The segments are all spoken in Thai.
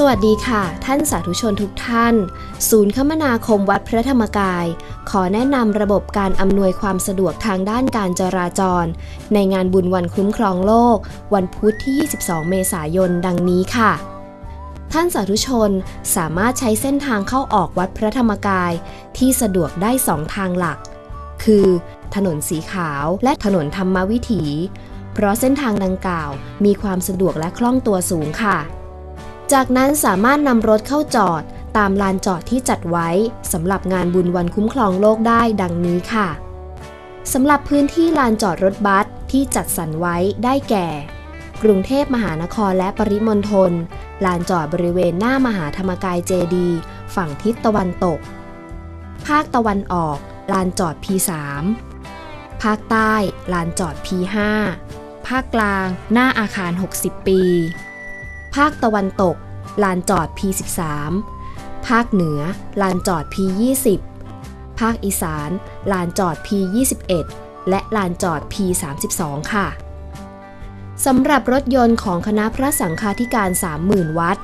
สวัสดีค่ะ ท่านสาธุชนทุกท่าน ศูนย์คมนาคมวัดพระธรรมกาย ขอแนะนำระบบการอำนวยความสะดวกทางด้านการจราจร ในงานบุญวันคุ้มครองโลก วันพุธที่ 22 เมษายน ดังนี้ค่ะ ท่านสาธุชนสามารถใช้เส้นทางเข้าออกวัดพระธรรมกาย ที่สะดวกได้สองทางหลัก คือ ถนนสีขาวและถนนธรรมวิถี เพราะเส้นทางดังกล่าวมีความสะดวกและคล่องตัวสูงค่ะ จากนั้นสามารถนำรถเข้าจอดตามลานจอดที่จัดไว้สำหรับงานบุญวันคุ้มครองโลกได้ดังนี้ค่ะสำหรับพื้นที่ลานจอดรถบัสที่จัดสรรไว้ได้แก่ กรุงเทพมหานครและปริมณฑลลานจอดบริเวณหน้ามหาธรรมกายเจดีฝั่งทิศตะวันตก ภาคตะวันออก ลานจอด P3 ภาคใต้ ลานจอด P5 ภาคกลาง หน้าอาคาร 60 ปี ภาคตะวันตก ลานจอด P13 ภาคเหนือ ลานจอด P20 ภาคอีสาน ลานจอด P21 และลานจอด P32 ค่ะสำหรับรถยนต์ของคณะพระสังฆาธิการ 30,000 วัด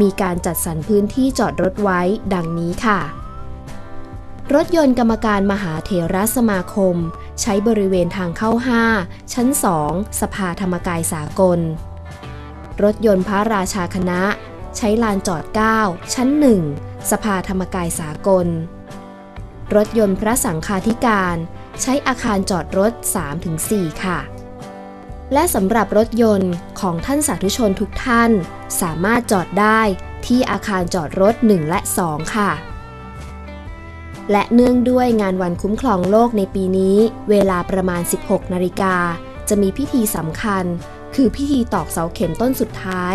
มีการจัดสรรพื้นที่จอดรถไว้ดังนี้ค่ะ รถยนต์กรรมการมหาเถรสมาคม ใช้บริเวณทางเข้า 5 ชั้น 2 สภาธรรมกายสากล รถยนต์พระราชาคณะ ใช้ลานจอด 9 ชั้น 1 สภาธรรมกายสากล รถยนต์พระสังฆาธิการ ใช้อาคารจอดรถ 3-4 ค่ะ และสำหรับรถยนต์ของท่านสาธุชนทุกท่าน สามารถจอดได้ที่อาคารจอดรถ 1 และ 2 ค่ะและเนื่องด้วยงานวันคุ้มครองโลกในปีนี้ เวลาประมาณ 16 นาฬิกา จะมีพิธีสำคัญ คือพิธีตอกเสาเข็มต้นสุดท้าย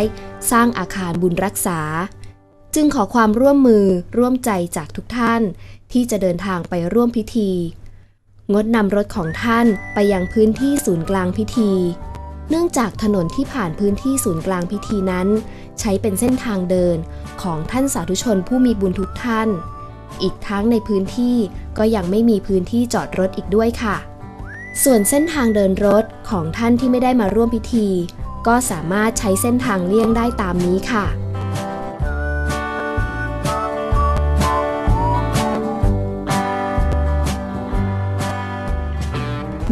สร้างอาคารบุญรักษา จึงขอความร่วมมือร่วมใจจากทุกท่าน ที่จะเดินทางไปร่วมพิธี งดนำรถของท่านไปยังพื้นที่ศูนย์กลางพิธี เนื่องจากถนนที่ผ่านพื้นที่ศูนย์กลางพิธีนั้น ใช้เป็นเส้นทางเดินของท่านสาธุชนผู้มีบุญทุกท่าน อีกทั้งในพื้นที่ก็ยังไม่มีพื้นที่จอดรถอีกด้วยค่ะ ส่วนเส้นทางเดินรถของท่านที่ไม่ได้มาร่วมพิธี ก็สามารถใช้เส้นทางเลี่ยงได้ตามนี้ค่ะ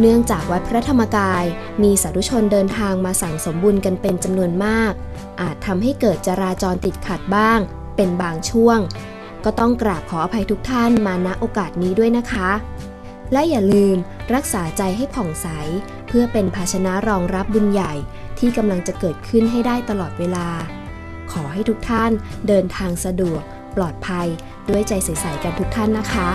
เนื่องจากวัดพระธรรมกายมีสาธุชนเดินทางมาสั่งสมบุญกันเป็นจำนวนมาก อาจทำให้เกิดจราจรติดขัดบ้าง เป็นบางช่วง ก็ต้องกราบขออภัยทุกท่านมาณโอกาสนี้ด้วยนะคะ และอย่าลืมรักษาใจให้ผ่องใส เพื่อเป็นภาชนะรองรับบุญใหญ่ที่กำลังจะเกิดขึ้นให้ได้ตลอดเวลา ขอให้ทุกท่านเดินทางสะดวก ปลอดภัย ด้วยใจใสๆกันทุกท่านนะคะ